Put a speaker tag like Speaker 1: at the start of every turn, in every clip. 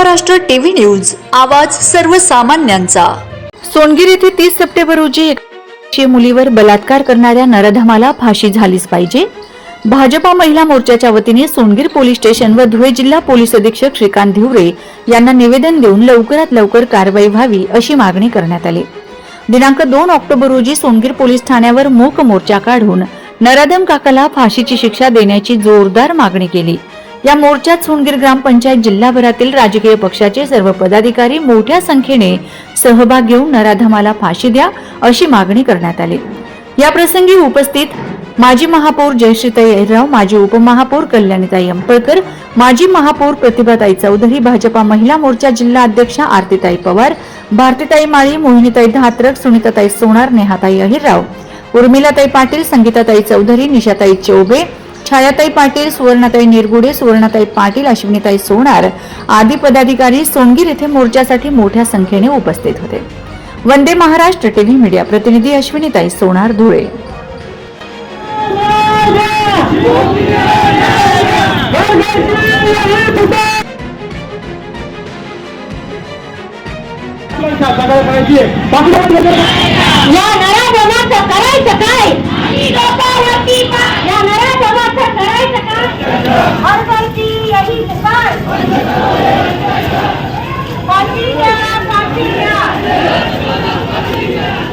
Speaker 1: Maharashtra TV news आवाज सर्वसामान्यांचा.
Speaker 2: सोनगीर येथे तीस सप्टेंबर रोजी एकशे मुलीवर बलात्कार करणाऱ्या नरधमाला फाशी झालीच पाहिजे. भाजपा महिला मोर्चाच्या वतीने सोनगीर पोलीस स्टेशन व धुळे जिल्हा पोलीस अधीक्षक श्रीकांत धिवरे यांना निवेदन देऊन लवकरात लवकर कारवाई व्हावी अशी मागणी करण्यात आली. दिनांक दोन ऑक्टोबर रोजी सोनगीर पोलीस ठाण्यावर मूक मोर्चा काढून नराधम काकाला फाशीची शिक्षा देण्याची जोरदार मागणी केली. या मोर्चात सोनगीर ग्रामपंचायत जिल्हाभरातील राजकीय पक्षाचे सर्व पदाधिकारी मोठ्या संख्येने सहभाग घेऊन नराधमाला फाशी द्या अशी मागणी करण्यात आली. या प्रसंगी उपस्थित माजी महापौर जयश्रीताई अहिरराव माजी उपमहापौर कल्याणीताई अंपळकर माजी महापौर प्रतिभाताई चौधरी भाजपा महिला मोर्चा जिल्हा अध्यक्षा आरतीताई पवार भारतीताई माळी मोहिनीताई धात्रक सुनीताताई सोनार नेहाताई अहिरराव उर्मिलाताई पाटील संगीताताई चौधरी निशाताई चौबे छायाताई पाटील सुवर्णाताई निरगुडे सुवर्णाताई पाटील अश्विनीताई सोनार आदी पदाधिकारी सोनगीर येथे मोर्चासाठी मोठ्या संख्येने उपस्थित होते. वंदे महाराष्ट्र टीव्ही मीडिया प्रतिनिधी अश्विनीताई सोनार धुळे.
Speaker 3: या करायचं काय या नराधमाचं करायचं काय हरभरती यही पुकार फाशी द्या फाशी द्या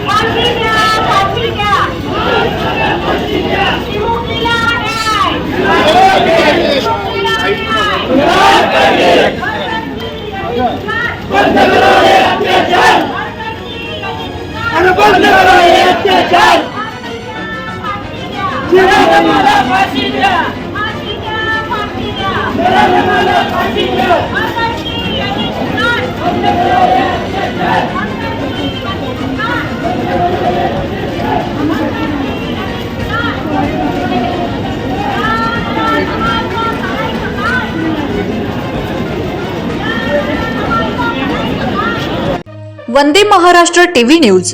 Speaker 3: फाशी द्या फाशी द्या चिमुकलीला न्याय चिमुकलीला न्याय फाशी द्या फाशी द्या हरभरती यही पुकार
Speaker 1: वंदे महाराष्ट्र टीव्ही न्यूज.